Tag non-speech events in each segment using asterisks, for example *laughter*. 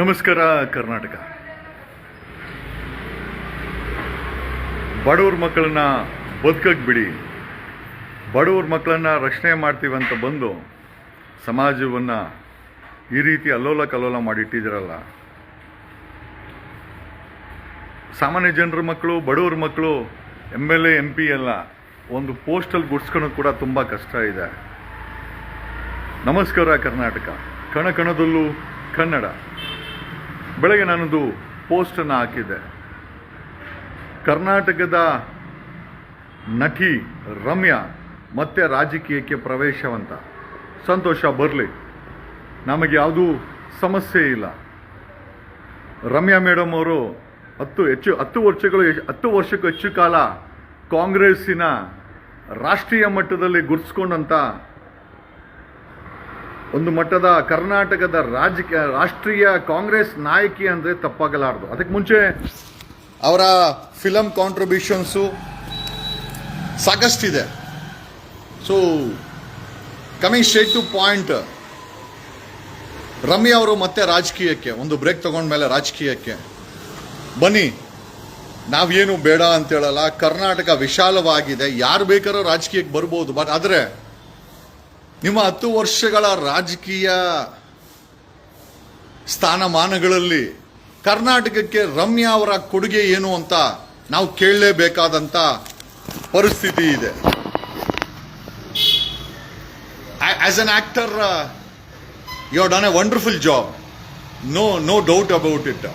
ನಮಸ್ಕಾರ, ಕರ್ನಾಟಕ. ಬಡವ್ರ ಮಕ್ಕಳನ್ನ ಬದುಕಕ್ಕೆ ಬಿಡಿ ಬಡವ್ರ ಮಕ್ಕಳನ್ನ ರಕ್ಷಣೆ ಮಾಡ್ತೀವಿ ಅಂತ ಬಂದು ಸಮಾಜವನ್ನು ಈ ರೀತಿ ಅಲ್ಲೋಲ ಕಲ್ಲೋಲ ಮಾಡಿಟ್ಟಿದ್ದೀರಲ್ಲ. ಸಾಮಾನ್ಯ ಜನರ ಮಕ್ಕಳು, ಬಡವ್ರ ಮಕ್ಕಳು M L A, M P ಎಲ್ಲ ಒಂದು ಪೋಸ್ಟಲ್ಲಿ ಗುಡ್ಸ್ಕೊಳೋದು ಕೂಡ ತುಂಬ ಕಷ್ಟ ಇದೆ. ನಮಸ್ಕಾರ, ಕರ್ನಾಟಕ. ಕಣ ಕಣದಲ್ಲೂ ಕನ್ನಡ. ಬೆಳಗ್ಗೆ ನಾನೊಂದು ಪೋಸ್ಟನ್ನು ಹಾಕಿದೆ ಕರ್ನಾಟಕದ ನಟಿ ರಮ್ಯಾ ಮತ್ತೆ ರಾಜಕೀಯಕ್ಕೆ ಪ್ರವೇಶವಂತ. ಸಂತೋಷ ಬರಲಿ. ನಮಗೆ ಯಾವುದೂ ಸಮಸ್ಯೆ ಇಲ್ಲ. ರಮ್ಯಾ ಮೇಡಮ್ ಅವರು ಹತ್ತು ಹೆಚ್ಚು, ಹತ್ತು ವರ್ಷಗಳು, ಹತ್ತು ವರ್ಷಕ್ಕೂ ಹೆಚ್ಚು ಕಾಲ ಕಾಂಗ್ರೆಸ್ಸಿನ ರಾಷ್ಟ್ರೀಯ ಮಟ್ಟದಲ್ಲಿ ಗುರ್ಸ್ಕೊಂಡಂಥ ಒಂದು ಮಟ್ಟದ ಕರ್ನಾಟಕದ ರಾಜಕೀಯ, ರಾಷ್ಟ್ರೀಯ ಕಾಂಗ್ರೆಸ್ ನಾಯಕಿ ಅಂದರೆ ತಪ್ಪಾಗಲಾರದು. ಅದಕ್ಕೆ ಮುಂಚೆ ಅವರ ಫಿಲಮ್ ಕಾಂಟ್ರಿಬ್ಯೂಷನ್ಸು ಸಾಕಷ್ಟಿದೆ. So coming straight to point Ramya ಅವರು ಮತ್ತೆ ರಾಜಕೀಯಕ್ಕೆ, ಒಂದು ಬ್ರೇಕ್ ತಗೊಂಡ್ಮೇಲೆ ರಾಜಕೀಯಕ್ಕೆ ಬನ್ನಿ. ನಾವೇನು ಬೇಡ ಅಂತ ಹೇಳಲ್ಲ. ಕರ್ನಾಟಕ ವಿಶಾಲವಾಗಿದೆ. ಯಾರು ಬೇಕಾದ್ರೂ ರಾಜಕೀಯಕ್ಕೆ ಬರ್ಬೋದು. ಬಟ್ ಆದರೆ ನಿಮ್ಮ ಹತ್ತು ವರ್ಷಗಳ ರಾಜಕೀಯ ಸ್ಥಾನಮಾನಗಳಲ್ಲಿ ಕರ್ನಾಟಕಕ್ಕೆ ರಮ್ಯಾ ಅವರ ಕೊಡುಗೆ ಏನು ಅಂತ ನಾವು ಕೇಳಲೇಬೇಕಾದಂಥ ಪರಿಸ್ಥಿತಿ ಇದೆ. As an actor you have done a wonderful job no no doubt about it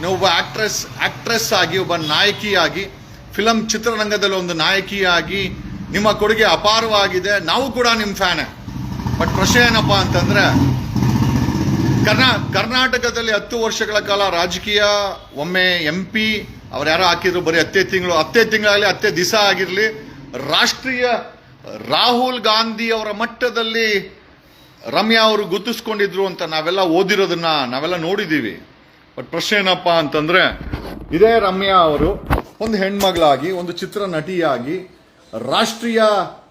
ನೀವು ಒಬ್ಬ ಆಕ್ಟ್ರೆಸ್ ಆಕ್ಟ್ರೆಸ್ ಆಗಿ, ಒಬ್ಬ ನಾಯಕಿಯಾಗಿ ಫಿಲಮ್ ಚಿತ್ರರಂಗದಲ್ಲಿ ಒಂದು ನಾಯಕಿಯಾಗಿ ನಿಮ್ಮ ಕೊಡುಗೆ ಅಪಾರವಾಗಿದೆ. ನಾವು ಕೂಡ ನಿಮ್ಮ ಫ್ಯಾನೆ ಬಟ್ ಪ್ರಶ್ನೆ ಏನಪ್ಪ ಅಂತಂದ್ರೆ, ಕರ್ನಾ, ಕರ್ನಾಟಕದಲ್ಲಿ ಹತ್ತು ವರ್ಷಗಳ ಕಾಲ ರಾಜಕೀಯ, ಒಮ್ಮೆ ಎಂ ಪಿ ಅವ್ರು ಯಾರೋ ಹಾಕಿದ್ರು, ಬರೀ ಹತ್ತೇ ತಿಂಗಳು, ಹತ್ತೇ ತಿಂಗಳಾಗಲಿ, ಹತ್ತೇ ದಿವಸ ಆಗಿರಲಿ, ರಾಷ್ಟ್ರೀಯ ರಾಹುಲ್ ಗಾಂಧಿ ಅವರ ಮಟ್ಟದಲ್ಲಿ ರಮ್ಯಾ ಅವರು ಗುರ್ತಿಸ್ಕೊಂಡಿದ್ರು ಅಂತ ನಾವೆಲ್ಲ ಓದಿರೋದನ್ನ ನಾವೆಲ್ಲ ನೋಡಿದ್ದೀವಿ ಬಟ್ ಪ್ರಶ್ನೆ ಏನಪ್ಪ ಅಂತಂದ್ರೆ, ಇದೇ ರಮ್ಯಾ ಅವರು ಒಂದು ಹೆಣ್ಮಗಳಾಗಿ, ಒಂದು ಚಿತ್ರ ನಟಿಯಾಗಿ ರಾಷ್ಟ್ರೀಯ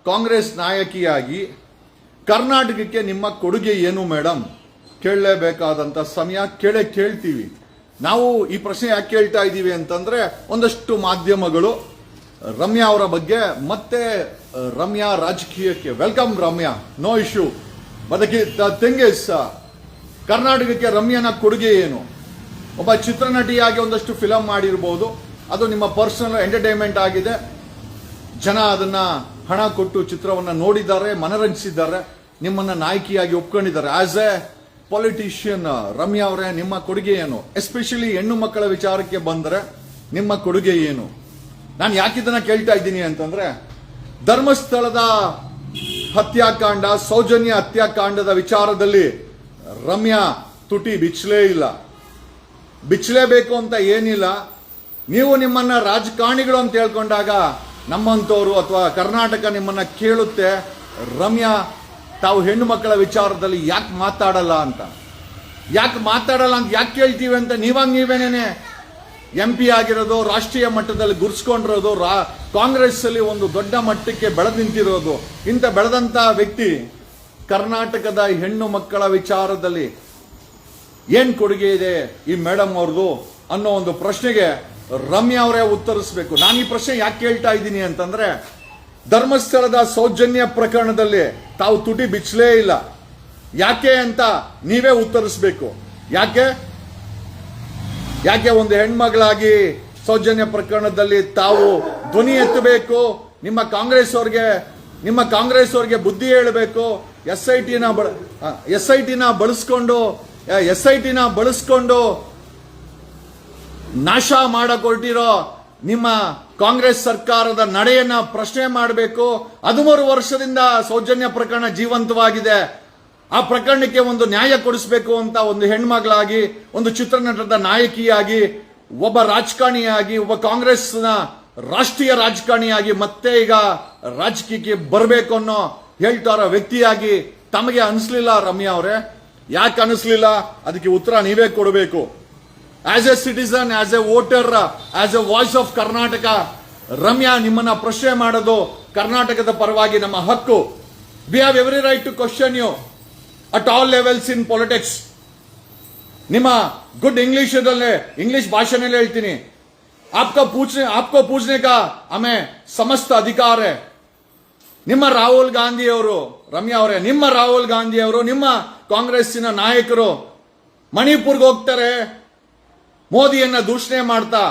ಕಾಂಗ್ರೆಸ್ ನಾಯಕಿಯಾಗಿ ಕರ್ನಾಟಕಕ್ಕೆ ನಿಮ್ಮ ಕೊಡುಗೆ ಏನು ಮೇಡಮ್ ಕೇಳಲೇಬೇಕಾದಂಥ ಸಮಯ ಕೇಳೇ ಕೇಳ್ತೀವಿ. ನಾವು ಈ ಪ್ರಶ್ನೆ ಯಾಕೆ ಕೇಳ್ತಾ ಇದ್ದೀವಿ ಅಂತಂದರೆ ಒಂದಷ್ಟು ಮಾಧ್ಯಮಗಳು, ರಮ್ಯಾ ಅವರ ಬಗ್ಗೆ, ಮತ್ತೆ ರಮ್ಯಾ ರಾಜಕೀಯಕ್ಕೆ ವೆಲ್ಕಮ್ ರಮ್ಯಾ ನೋ ಇಶ್ಯೂ ಬದಕಿ ಇಸ್ ಕರ್ನಾಟಕಕ್ಕೆ ರಮ್ಯಾನ ಕೊಡುಗೆ ಏನು? ಒಬ್ಬ ಚಿತ್ರನಟಿಯಾಗಿ ಒಂದಷ್ಟು ಫಿಲಮ್ ಮಾಡಿರ್ಬೋದು. ಅದು ನಿಮ್ಮ ಪರ್ಸನಲ್ ಎಂಟರ್ಟೈನ್ಮೆಂಟ್ ಆಗಿದೆ. ಜನ ಅದನ್ನು ಹಣ ಕೊಟ್ಟು ಚಿತ್ರವನ್ನು ನೋಡಿದ್ದಾರೆ, ಮನರಂಜಿಸಿದ್ದಾರೆ. ನಿಮ್ಮನ್ನ ನಾಯಕಿಯಾಗಿ ಒಪ್ಕೊಂಡಿದ್ದಾರೆ. ಆಸ್ ಎ ಪೊಲಿಟಿಷಿಯನ್ ರಮ್ಯಾ ಅವರೇ, ನಿಮ್ಮ ಕೊಡುಗೆ ಏನು? ಎಸ್ಪೆಷಲಿ ಹೆಣ್ಣು ಮಕ್ಕಳ ವಿಚಾರಕ್ಕೆ ಬಂದರೆ ನಿಮ್ಮ ಕೊಡುಗೆ ಏನು? ನಾನು ಯಾಕಿದನ್ನ ಕೇಳ್ತಾ ಇದ್ದೀನಿ ಅಂತಂದ್ರೆ, ಧರ್ಮಸ್ಥಳದ ಹತ್ಯಾಕಾಂಡ, ಸೌಜನ್ಯ ಹತ್ಯಾಕಾಂಡದ ವಿಚಾರದಲ್ಲಿ ರಮ್ಯಾ ತುಟಿ ಬಿಚ್ಚಲೇ ಇಲ್ಲ. ಬಿಚ್ಚಲೇಬೇಕು ಅಂತ ಏನಿಲ್ಲ. ನೀವು ನಿಮ್ಮನ್ನ ರಾಜಕಾರಣಿಗಳು ಅಂತ ಹೇಳ್ಕೊಂಡಾಗ ನಮ್ಮಂಥವ್ರು ಅಥವಾ ಕರ್ನಾಟಕ ನಿಮ್ಮನ್ನ ಕೇಳುತ್ತೆ. ರಮ್ಯಾ ತಾವು ಹೆಣ್ಣು ಮಕ್ಕಳ ವಿಚಾರದಲ್ಲಿ ಯಾಕೆ ಮಾತಾಡಲ್ಲ ಅಂತ? ಯಾಕೆ ಮಾತಾಡಲ್ಲ ಅಂತ ಯಾಕೆ ಕೇಳ್ತೀವಿ ಅಂತ ನೀವಾಗ ನೀವೇನೇನೆ ಎಂ ಪಿ ಆಗಿರೋದು, ರಾಷ್ಟ್ರೀಯ ಮಟ್ಟದಲ್ಲಿ ಗುರ್ಸ್ಕೊಂಡಿರೋದು, ರಾ ಕಾಂಗ್ರೆಸ್ ಅಲ್ಲಿ ಒಂದು ದೊಡ್ಡ ಮಟ್ಟಕ್ಕೆ ಬೆಳೆದು ನಿಂತಿರೋದು, ಇಂಥ ಬೆಳೆದಂಥ ವ್ಯಕ್ತಿ ಕರ್ನಾಟಕದ ಹೆಣ್ಣು ಮಕ್ಕಳ ವಿಚಾರದಲ್ಲಿ ಏನು ಕೊಡುಗೆ ಇದೆ ಈ ಮೇಡಮ್ ಅವ್ರದ್ದು ಅನ್ನೋ ಒಂದು ಪ್ರಶ್ನೆಗೆ ರಮ್ಯಾ ಅವರೇ ಉತ್ತರಿಸಬೇಕು. ನಾನು ಈ ಪ್ರಶ್ನೆ ಯಾಕೆ ಕೇಳ್ತಾ ಇದ್ದೀನಿ ಅಂತಂದ್ರೆ ಧರ್ಮಸ್ಥಳದ ಸೌಜನ್ಯ ಪ್ರಕರಣದಲ್ಲಿ ತಾವು ತುಟಿ ಬಿಚ್ಚಲೇ ಇಲ್ಲ. ಯಾಕೆ ಅಂತ ನೀವೇ ಉತ್ತರಿಸಬೇಕು. ಯಾಕೆ? ಯಾಕೆ ಒಂದು ಹೆಣ್ಮಗಳಾಗಿ ಸೌಜನ್ಯ ಪ್ರಕರಣದಲ್ಲಿ ತಾವು ಧ್ವನಿ ಎತ್ತಬೇಕು? ನಿಮ್ಮ ಕಾಂಗ್ರೆಸ್ ಅವ್ರಿಗೆ, ನಿಮ್ಮ ಕಾಂಗ್ರೆಸ್ ಅವ್ರಿಗೆ ಬುದ್ಧಿ ಹೇಳಬೇಕು. ಎಸ್ ಐ ಟಿನ ಎಸ್ ಐ ಟಿನ ಬಳಸ್ಕೊಂಡು ಎಸ್ ಐ ಟಿನ ಬಳಸ್ಕೊಂಡು ನಾಶ ಮಾಡಕೊಟ್ಟಿರೋ ನಿಮ್ಮ ಕಾಂಗ್ರೆಸ್ ಸರ್ಕಾರದ ನಡೆಯನ್ನ ಪ್ರಶ್ನೆ ಮಾಡಬೇಕು. ಹದಿಮೂರು ವರ್ಷದಿಂದ ಸೌಜನ್ಯ ಪ್ರಕರಣ ಜೀವಂತವಾಗಿದೆ. ಆ ಪ್ರಕರಣಕ್ಕೆ ಒಂದು ನ್ಯಾಯ ಕೊಡಿಸಬೇಕು ಅಂತ ಒಂದು ಹೆಣ್ಮಗಳಾಗಿ, ಒಂದು ಚಿತ್ರನಟದ ನಾಯಕಿಯಾಗಿ, ಒಬ್ಬ ರಾಜಕಾರಣಿಯಾಗಿ, ಒಬ್ಬ ಕಾಂಗ್ರೆಸ್ನ ರಾಷ್ಟ್ರೀಯ ರಾಜಕಾರಣಿಯಾಗಿ ಮತ್ತೆ ಈಗ ರಾಜಕೀಯಕ್ಕೆ ಬರಬೇಕು ಅನ್ನೋ ಹೇಳ್ತಾರ ವ್ಯಕ್ತಿಯಾಗಿ ತಮಗೆ ಅನಿಸ್ಲಿಲ್ಲ ರಮ್ಯಾ ಅವರೇ. ಯಾಕೆ ಅನಿಸ್ಲಿಲ್ಲ? ಅದಕ್ಕೆ ಉತ್ತರ ನೀವೇ ಕೊಡಬೇಕು. As a citizen as a voter as a voice of Karnataka Ramya ನಿಮ್ಮನ್ನ ಪ್ರಶ್ನೆ ಮಾಡೋದು ಕರ್ನಾಟಕದ ಪರವಾಗಿ ನಮ್ಮ ಹಕ್ಕು. We have every right to question you at all levels in politics ನಿಮ್ಮ ಗುಡ್ ಇಂಗ್ಲಿಷ್ ಇಂಗ್ಲಿಷ್ ಭಾಷೆನಲ್ಲಿ ಹೇಳ್ತೀನಿ. ಆಪ್ಕೋ ಪೂಜನೆ ಆಪ್ಕೋ ಪೂಜನೆ ಕಾ ಆಮೆ ಸಮಸ್ತ ಅಧಿಕಾರ. ನಿಮ್ಮ ರಾಹುಲ್ ಗಾಂಧಿ ಅವರು, ರಮ್ಯಾ ಅವರೇ, ನಿಮ್ಮ ರಾಹುಲ್ ಗಾಂಧಿ ಅವರು, ನಿಮ್ಮ ಕಾಂಗ್ರೆಸ್ಸಿನ ನಾಯಕರು ಮಣಿಪುರ್ಗೆ ಹೋಗ್ತಾರೆ ಮೋದಿಯನ್ನ ದೂಷಣೆ ಮಾಡ್ತಾ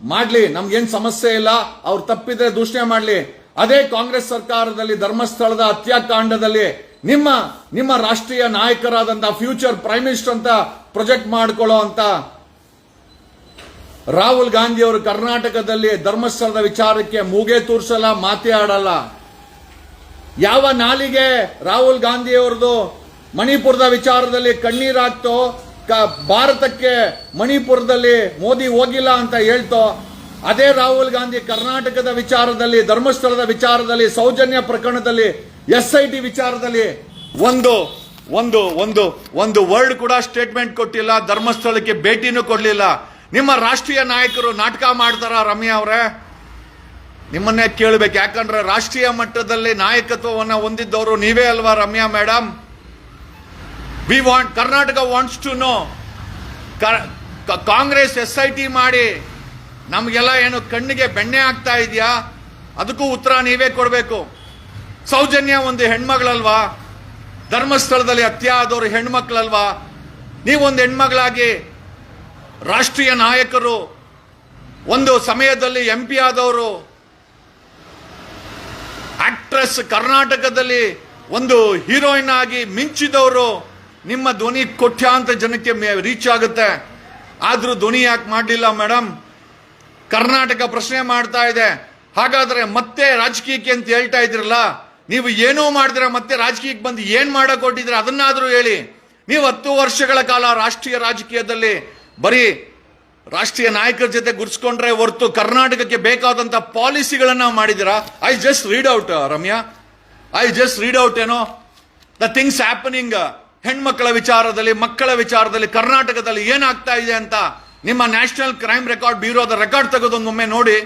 ಮಾಡ್ಲಿ ನಮ್ಗೇನ್ ಸಮಸ್ಯೆ ಇಲ್ಲ, ಅವ್ರು ತಪ್ಪಿದ್ರೆ ದೂಷಣೆ ಮಾಡ್ಲಿ. ಅದೇ ಕಾಂಗ್ರೆಸ್ ಸರ್ಕಾರದಲ್ಲಿ, ಧರ್ಮಸ್ಥಳದ ಹತ್ಯಾಕಾಂಡದಲ್ಲಿ ನಿಮ್ಮ ನಿಮ್ಮ ರಾಷ್ಟ್ರೀಯ ನಾಯಕರಾದಂತ ಫ್ಯೂಚರ್ ಪ್ರೈಮ್ ಮಿನಿಸ್ಟರ್ ಅಂತ ಪ್ರೊಜೆಕ್ಟ್ ಮಾಡ್ಕೊಳ್ಳೋ ಅಂತ ರಾಹುಲ್ ಗಾಂಧಿ ಅವರು ಕರ್ನಾಟಕದಲ್ಲಿ ಧರ್ಮಸ್ಥಳದ ವಿಚಾರಕ್ಕೆ ಮೂಗೆ ತೂರ್ಸಲ್ಲ, ಮಾತೇ ಆಡಲ್ಲ. ಯಾವ ನಾಲಿಗೆ ರಾಹುಲ್ ಗಾಂಧಿ ಅವರದು ಮಣಿಪುರದ ವಿಚಾರದಲ್ಲಿ ಕಣ್ಣೀರಾಗ್ತೋ ಕ- ಭಾರತಕ್ಕೆ ಮಣಿಪುರದಲ್ಲಿ ಮೋದಿ ಹೋಗಿಲ್ಲ ಅಂತ ಹೇಳ್ತೋ, ಅದೇ ರಾಹುಲ್ ಗಾಂಧಿ ಕರ್ನಾಟಕದ ವಿಚಾರದಲ್ಲಿ, ಧರ್ಮಸ್ಥಳದ ವಿಚಾರದಲ್ಲಿ, ಸೌಜನ್ಯ ಪ್ರಕರಣದಲ್ಲಿ ಎಸ್ ಐ ಟಿ ವಿಚಾರದಲ್ಲಿ ಒಂದು ಒಂದು ಒಂದು ಒಂದು ವರ್ಡ್ ಕೂಡ ಸ್ಟೇಟ್ಮೆಂಟ್ ಕೊಟ್ಟಿಲ್ಲ, ಧರ್ಮಸ್ಥಳಕ್ಕೆ ಭೇಟಿನೂ ಕೊಡ್ಲಿಲ್ಲ. ನಿಮ್ಮ ರಾಷ್ಟ್ರೀಯ ನಾಯಕರು ನಾಟಕ ಮಾಡ್ತಾರ ರಮ್ಯಾ ಅವರೇ? ನಿಮ್ಮನ್ನೇ ಕೇಳಬೇಕು, ಯಾಕಂದ್ರೆ ರಾಷ್ಟ್ರೀಯ ಮಟ್ಟದಲ್ಲಿ ನಾಯಕತ್ವವನ್ನು ಹೊಂದಿದ್ದವರು ನೀವೇ ಅಲ್ವಾ Ramya madam we want Karnataka wants to know Congress S I T ಮಾಡಿ, ನಮಗೆಲ್ಲ ಏನು ಕಣ್ಣಿಗೆ ಬೆಣ್ಣೆ ಆಗ್ತಾ ಇದೆಯಾ? ಅದಕ್ಕೂ ಉತ್ತರ ನೀವೇ ಕೊಡಬೇಕು. ಸೌಜನ್ಯ ಒಂದು ಹೆಣ್ಮಗಳಲ್ವಾ? ಧರ್ಮಸ್ಥಳದಲ್ಲಿ ಹತ್ಯೆ ಹೆಣ್ಮಕ್ಳಲ್ವಾ? ನೀವೊಂದು ಹೆಣ್ಮಗಳಾಗಿ ರಾಷ್ಟ್ರೀಯ ನಾಯಕರು, ಒಂದು ಸಮಯದಲ್ಲಿ ಎಂ ಪಿ ಆದವರು ಆಕ್ಟ್ರೆಸ್ ಕರ್ನಾಟಕದಲ್ಲಿ ಒಂದು ಹೀರೋಯಿನ್ ಆಗಿ ಮಿಂಚಿದವರು ನಿಮ್ಮ ಧ್ವನಿ ಕೋಟ್ಯಾಂತರ ಜನಕ್ಕೆ ರೀಚ್ ಆಗುತ್ತೆ. ಆದ್ರೂ ಧ್ವನಿ ಯಾಕೆ ಮಾಡಲಿಲ್ಲ ಮೇಡಮ್ ಕರ್ನಾಟಕ ಪ್ರಶ್ನೆ ಮಾಡ್ತಾ ಇದೆ. ಹಾಗಾದ್ರೆ ಮತ್ತೆ ರಾಜಕೀಯಕ್ಕೆ ಅಂತ ಹೇಳ್ತಾ ಇದ್ರಲ್ಲ, ನೀವು ಏನೂ ಮಾಡಿದ್ರೆ, ಮತ್ತೆ ರಾಜಕೀಯಕ್ಕೆ ಬಂದು ಏನು ಮಾಡಕ್ ಕೊಟ್ಟಿದ್ರೆ ಅದನ್ನಾದ್ರೂ ಹೇಳಿ. ನೀವು ಹತ್ತು ವರ್ಷಗಳ ಕಾಲ ರಾಷ್ಟ್ರೀಯ ರಾಜಕೀಯದಲ್ಲಿ ಬರೀ ರಾಷ್ಟ್ರೀಯ ನಾಯಕರ ಜೊತೆ ಗುರ್ಸ್ಕೊಂಡ್ರೆ ಹೊರತು ಕರ್ನಾಟಕಕ್ಕೆ ಬೇಕಾದಂತ ಪಾಲಿಸಿಗಳನ್ನು ಮಾಡಿದಿರಾ I just read out Ramya. I just read out ಏನೋ? ದ ಥಿಂಗ್ಸ್ ಹ್ಯಾಪನಿಂಗ್ ಹೆಣ್ಮಕ್ಕಳ ವಿಚಾರದಲ್ಲಿ, ಮಕ್ಕಳ ವಿಚಾರದಲ್ಲಿ, ಕರ್ನಾಟಕದಲ್ಲಿ ಏನಾಗ್ತಾ ಇದೆ ಅಂತ ನಿಮ್ಮ ನ್ಯಾಷನಲ್ ಕ್ರೈಮ್ ರೆಕಾರ್ಡ್ ಬ್ಯೂರೋದ ರೆಕಾರ್ಡ್ ತೆಗೆದೊಂದೊಮ್ಮೆ ನೋಡಿ.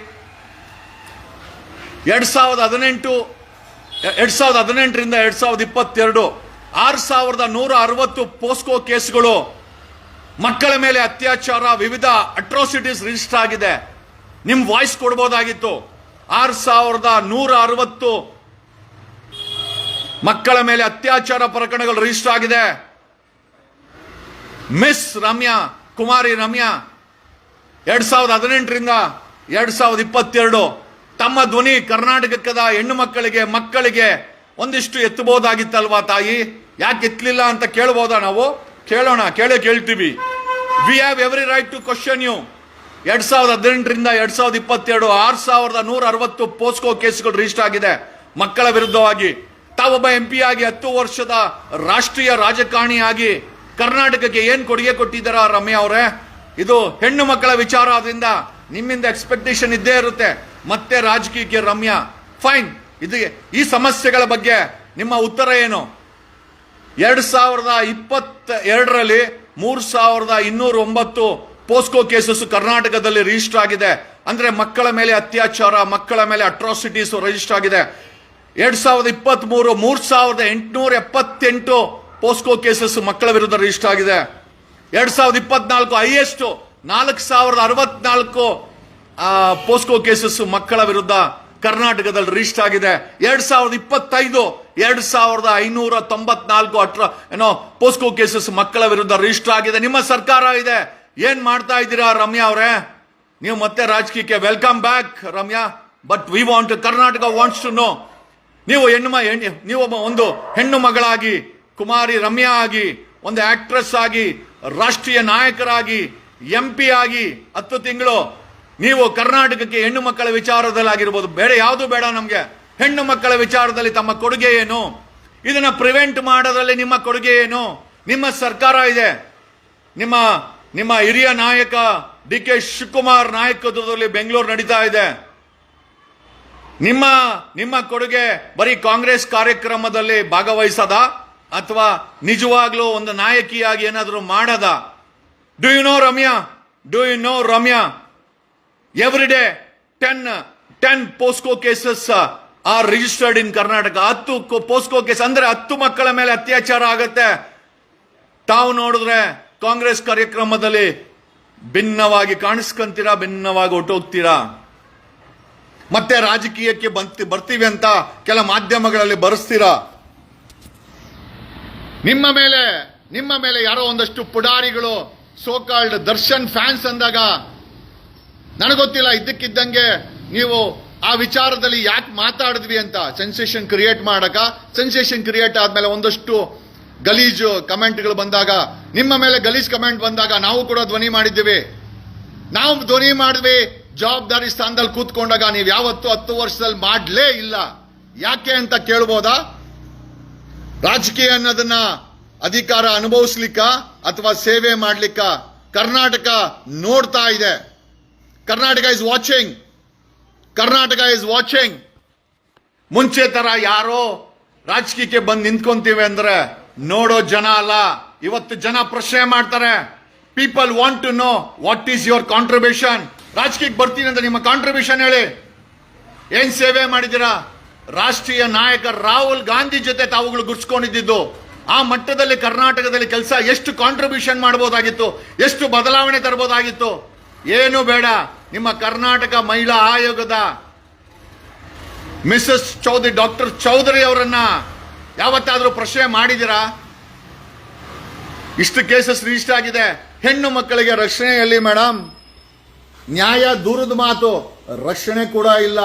ಎರಡ್ ಸಾವಿರದ ಹದಿನೆಂಟು, ಎರಡ್ ಸಾವಿರದ ಹದಿನೆಂಟರಿಂದ ಎರಡ್ ಸಾವಿರದ ಇಪ್ಪತ್ತೆರಡು, ಆರು ಸಾವಿರದ ನೂರ ಅರವತ್ತು ಪೋಸ್ಕೋ ಕೇಸ್ಗಳು ಮಕ್ಕಳ ಮೇಲೆ ಅತ್ಯಾಚಾರ, ವಿವಿಧ ಅಟ್ರಾಸಿಟೀಸ್ ರಿಜಿಸ್ಟರ್ ಆಗಿದೆ. ನಿಮ್ ವಾಯ್ಸ್ ಕೊಡ್ಬೋದಾಗಿತ್ತು. ಆರು ಸಾವಿರದ ನೂರ ಅರವತ್ತು ಮಕ್ಕಳ ಮೇಲೆ ಅತ್ಯಾಚಾರ ಪ್ರಕರಣಗಳು ರಿಜಿಸ್ಟರ್ ಆಗಿದೆ. ಮಿಸ್ ರಮ್ಯಾ, ಕುಮಾರಿ ರಮ್ಯಾ, ಎರಡ್ ಸಾವಿರದ ಹದಿನೆಂಟರಿಂದ ಎರಡ್ ಸಾವಿರದ ಇಪ್ಪತ್ತೆರಡು ತಮ್ಮ ಧ್ವನಿ ಕರ್ನಾಟಕದ ಹೆಣ್ಣು ಮಕ್ಕಳಿಗೆ ಮಕ್ಕಳಿಗೆ ಒಂದಿಷ್ಟು ಎತ್ತಬಹುದಾಗಿತ್ತಲ್ವಾ ತಾಯಿ? ಯಾಕೆ ಎತ್ತಲಿಲ್ಲ ಅಂತ ಕೇಳ್ಬೋದಾ ನಾವು? ಕೇಳೋಣ, ಕೇಳೇ ಕೇಳ್ತೀವಿ. We have every right to question you ಎರಡ್ ಸಾವಿರದ ಹದಿನೆಂಟರಿಂದ ಎರಡ್ ಸಾವಿರದ ಇಪ್ಪತ್ತೆರಡು ಆರು ಸಾವಿರದ ನೂರ ಅರವತ್ತು ಪೋಸ್ಕೋ ಕೇಸ್ಗಳು ರಿಜಿಸ್ಟರ್ ಆಗಿದೆ. ಮಕ್ಕಳ ವಿರುದ್ಧವಾಗಿ. ತಾವೊಬ್ಬ ಎಂ ಪಿ ಆಗಿ ಹತ್ತು ವರ್ಷದ ರಾಷ್ಟ್ರೀಯ ರಾಜಕಾರಣಿಯಾಗಿ ಕರ್ನಾಟಕಕ್ಕೆ ಏನು ಕೊಡುಗೆ ಕೊಟ್ಟಿದ್ದಾರ ರಮ್ಯಾ ಅವರೇ? ಇದು ಹೆಣ್ಣು ಮಕ್ಕಳ ವಿಚಾರ ಆದ್ರಿಂದ ನಿಮ್ಮಿಂದ ಎಕ್ಸ್ಪೆಕ್ಟೇಷನ್ ಇದ್ದೇ ಇರುತ್ತೆ. ಮತ್ತೆ ರಾಜಕೀಯಕ್ಕೆ ರಮ್ಯಾ ಫೈನ್ ಇದು ಈ ಸಮಸ್ಯೆಗಳ ಬಗ್ಗೆ ನಿಮ್ಮ ಉತ್ತರ ಏನು? ಎರಡು ಸಾವಿರದ ಇಪ್ಪತ್ತ ಎರಡರಲ್ಲಿ ಮೂರು ಸಾವಿರದ ಇನ್ನೂರ ಒಂಬತ್ತು ಪೋಸ್ಕೋ ಕೇಸಸ್ ಕರ್ನಾಟಕದಲ್ಲಿ ರಿಜಿಸ್ಟರ್ ಆಗಿದೆ. ಅಂದ್ರೆ ಮಕ್ಕಳ ಮೇಲೆ ಅತ್ಯಾಚಾರ, ಮಕ್ಕಳ ಮೇಲೆ ಅಟ್ರಾಸಿಟೀಸ್ ರಿಜಿಸ್ಟರ್ ಆಗಿದೆ. ಎರಡ್ ಸಾವಿರದ ಇಪ್ಪತ್ತ್ ಮೂರು ಮೂರ್ ಸಾವಿರದ ಎಂಟುನೂರ ಎಪ್ಪತ್ತೆಂಟು ಪೋಸ್ಕೋ ಕೇಸಸ್ ಮಕ್ಕಳ ವಿರುದ್ಧ ರಿಜಿಸ್ಟರ್ ಆಗಿದೆ. ಎರಡ್ ಸಾವಿರದ ಇಪ್ಪತ್ನಾಲ್ಕು ಹೈಯೆಸ್ಟ್ ನಾಲ್ಕು ಸಾವಿರದ ಅರವತ್ನಾಲ್ಕು ಪೋಸ್ಕೋ ಕೇಸಸ್ ಮಕ್ಕಳ ವಿರುದ್ಧ ಕರ್ನಾಟಕದಲ್ಲಿ ರಿಜಿಸ್ಟರ್ ಆಗಿದೆ. ಎರಡು ಸಾವಿರದ ಇಪ್ಪತ್ತೈದು, ಎರಡು ಸಾವಿರದ ಐನೂರ ತೊಂಬತ್ನಾಲ್ಕು ಅಟ್ರ, ಏನೋ, ಪೋಸ್ಕೋ ಕೇಸಸ್ ಮಕ್ಕಳ ವಿರುದ್ಧ ರಿಜಿಸ್ಟರ್ ಆಗಿದೆ. ನಿಮ್ಮ ಸರ್ಕಾರ ಇದೆ. ಏನ್ ಮಾಡ್ತಾ ಇದ್ದೀರಾ ರಮ್ಯಾ ಅವರೇ? ನೀವು ಮತ್ತೆ ರಾಜಕೀಯಕ್ಕೆ welcome back Ramya. But we want Karnataka wants to know ನೀವು ಹೆಣ್ಣು ಮ- ಹೆಣ್ಣು ನೀವು ಒಬ್ಬ ಒಂದು ಹೆಣ್ಣು ಮಗಳಾಗಿ, ಕುಮಾರಿ ರಮ್ಯಾ ಆಗಿ, ಒಂದು ಆಕ್ಟ್ರೆಸ್ ಆಗಿ, ರಾಷ್ಟ್ರೀಯ ನಾಯಕರಾಗಿ ಎಂ ಪಿ ಆಗಿ ಹತ್ತು ತಿಂಗಳು ನೀವು ಕರ್ನಾಟಕಕ್ಕೆ ಹೆಣ್ಣು ಮಕ್ಕಳ ವಿಚಾರದಲ್ಲಿ ಆಗಿರ್ಬೋದು ಬೇಡ ಯಾವುದು ಬೇಡ ನಮಗೆ. ಹೆಣ್ಣು ಮಕ್ಕಳ ವಿಚಾರದಲ್ಲಿ ತಮ್ಮ ಕೊಡುಗೆ ಏನು? ಇದನ್ನು ಪ್ರಿವೆಂಟ್ ಮಾಡೋದ್ರಲ್ಲಿ ನಿಮ್ಮ ಕೊಡುಗೆ ಏನು? ನಿಮ್ಮ ಸರ್ಕಾರ ಇದೆ. ನಿಮ್ಮ ನಿಮ್ಮ ಹಿರಿಯ ನಾಯಕ ಡಿ ಕೆ ಶಿವಕುಮಾರ್ ನಾಯಕತ್ವದಲ್ಲಿ ಬೆಂಗಳೂರು ನಡೀತಾ ಇದೆ. ನಿಮ್ಮ ನಿಮ್ಮ ಕೊಡುಗೆ ಬರೀ ಕಾಂಗ್ರೆಸ್ ಕಾರ್ಯಕ್ರಮದಲ್ಲಿ ಭಾಗವಹಿಸದ ಅಥವಾ ನಿಜವಾಗ್ಲೂ ಒಂದು ನಾಯಕಿಯಾಗಿ ಏನಾದರೂ ಮಾಡದ? Do you know Ramya do you know Ramya every day ten ten POCSO cases are registered in Karnataka ಹತ್ತು ಪೋಸ್ಕೋ ಕೇಸ್ ಅಂದ್ರೆ ಹತ್ತು ಮಕ್ಕಳ ಮೇಲೆ ಅತ್ಯಾಚಾರ ಆಗತ್ತೆ. ತಾವು ನೋಡಿದ್ರೆ ಕಾಂಗ್ರೆಸ್ ಕಾರ್ಯಕ್ರಮದಲ್ಲಿ ಭಿನ್ನವಾಗಿ ಕಾಣಿಸ್ಕೊಂತೀರಾ, ಭಿನ್ನವಾಗಿ ಹೊಟ್ಟೋಗ್ತೀರಾ ಮತ್ತೆ ರಾಜಕೀಯಕ್ಕೆ ಬಂತಿ ಬರ್ತೀವಿ ಅಂತ ಕೆಲ ಮಾಧ್ಯಮಗಳಲ್ಲಿ ಬರೆಸ್ತೀರಾ? ನಿಮ್ಮ ಮೇಲೆ ನಿಮ್ಮ ಮೇಲೆ ಯಾರೋ ಒಂದಷ್ಟು ಪುಡಾರಿಗಳು ಸೋಕಾಲ್ಡ್ ದರ್ಶನ್ ಫ್ಯಾನ್ಸ್ ಅಂದಾಗ ನನಗೊತ್ತಿಲ್ಲ ಇದ್ದಕ್ಕಿದ್ದಂಗೆ ನೀವು ಆ ವಿಚಾರದಲ್ಲಿ ಯಾಕೆ ಮಾತಾಡಿದ್ವಿ ಅಂತ ಸೆನ್ಸೇಷನ್ ಕ್ರಿಯೇಟ್ ಮಾಡಕ ಸೆನ್ಸೇಷನ್ ಕ್ರಿಯೇಟ್ ಆದ್ಮೇಲೆ ಒಂದಷ್ಟು ಗಲೀಜು ಕಮೆಂಟ್ಗಳು ಬಂದಾಗ, ನಿಮ್ಮ ಮೇಲೆ ಗಲೀಜ್ ಕಮೆಂಟ್ ಬಂದಾಗ ನಾವು ಕೂಡ ಧ್ವನಿ ಮಾಡಿದ್ದೀವಿ. ನಾವು ಧ್ವನಿ ಮಾಡಿದ್ವಿ ಜವಾಬ್ದಾರಿ ಸ್ಥಾನದಲ್ಲಿ ಕೂತ್ಕೊಂಡಾಗ ನೀವು ಯಾವತ್ತು ಹತ್ತು ವರ್ಷದಲ್ಲಿ ಮಾಡಲೇ ಇಲ್ಲ. ಯಾಕೆ ಅಂತ ಕೇಳ್ಬೋದಾ? ರಾಜಕೀಯ ಅನ್ನೋದನ್ನ ಅಧಿಕಾರ ಅನುಭವಿಸ್ಲಿಕ್ಕ ಅಥವಾ ಸೇವೆ ಮಾಡ್ಲಿಕ್ಕ ಕರ್ನಾಟಕ ನೋಡ್ತಾ ಇದೆ. Karnataka is watching Karnataka is watching ಮುಂಚೆ ತರ ಯಾರೋ ರಾಜಕೀಯಕ್ಕೆ ಬಂದು ನಿಂತ್ಕೊಂತೀವಿ ಅಂದ್ರೆ ನೋಡೋ ಜನ ಅಲ್ಲ. ಇವತ್ತು ಜನ ಪ್ರಶ್ನೆ ಮಾಡ್ತಾರೆ. People want to know what is your contribution ರಾಜಕೀಯಕ್ಕೆ ಬರ್ತೀನಿ ಅಂತ ನಿಮ್ಮ ಕಾಂಟ್ರಿಬ್ಯೂಷನ್ ಹೇಳಿ. ಏನು ಸೇವೆ ಮಾಡಿದ್ದೀರಾ? ರಾಷ್ಟ್ರೀಯ ನಾಯಕ ರಾಹುಲ್ ಗಾಂಧಿ ಜೊತೆ ತಾವುಗಳು ಗುರ್ಸ್ಕೊಂಡಿದ್ದು. ಆ ಮಟ್ಟದಲ್ಲಿ ಕರ್ನಾಟಕದಲ್ಲಿ ಕೆಲಸ ಎಷ್ಟು ಕಾಂಟ್ರಿಬ್ಯೂಷನ್ ಮಾಡಬಹುದಾಗಿತ್ತು ಎಷ್ಟು ಬದಲಾವಣೆ ತರಬಹುದಾಗಿತ್ತು ಏನು ಬೇಡ. ನಿಮ್ಮ ಕರ್ನಾಟಕ ಮಹಿಳಾ ಆಯೋಗದ ಮಿಸಸ್ ಚೌಧರಿ, ಡಾಕ್ಟರ್ ಚೌಧರಿ ಅವರನ್ನ ಯಾವತ್ತಾದರೂ ಪ್ರಶ್ನೆ ಮಾಡಿದಿರಾ ಇಷ್ಟು ಕೇಸಸ್ ರಿಜಿಸ್ಟರ್ ಆಗಿದೆ. ಹೆಣ್ಣು ಮಕ್ಕಳಿಗೆ ರಕ್ಷಣೆಯಲ್ಲಿ ಮೇಡಮ್ ನ್ಯಾಯ ದೂರದ ಮಾತು, ರಕ್ಷಣೆ ಕೂಡ ಇಲ್ಲ.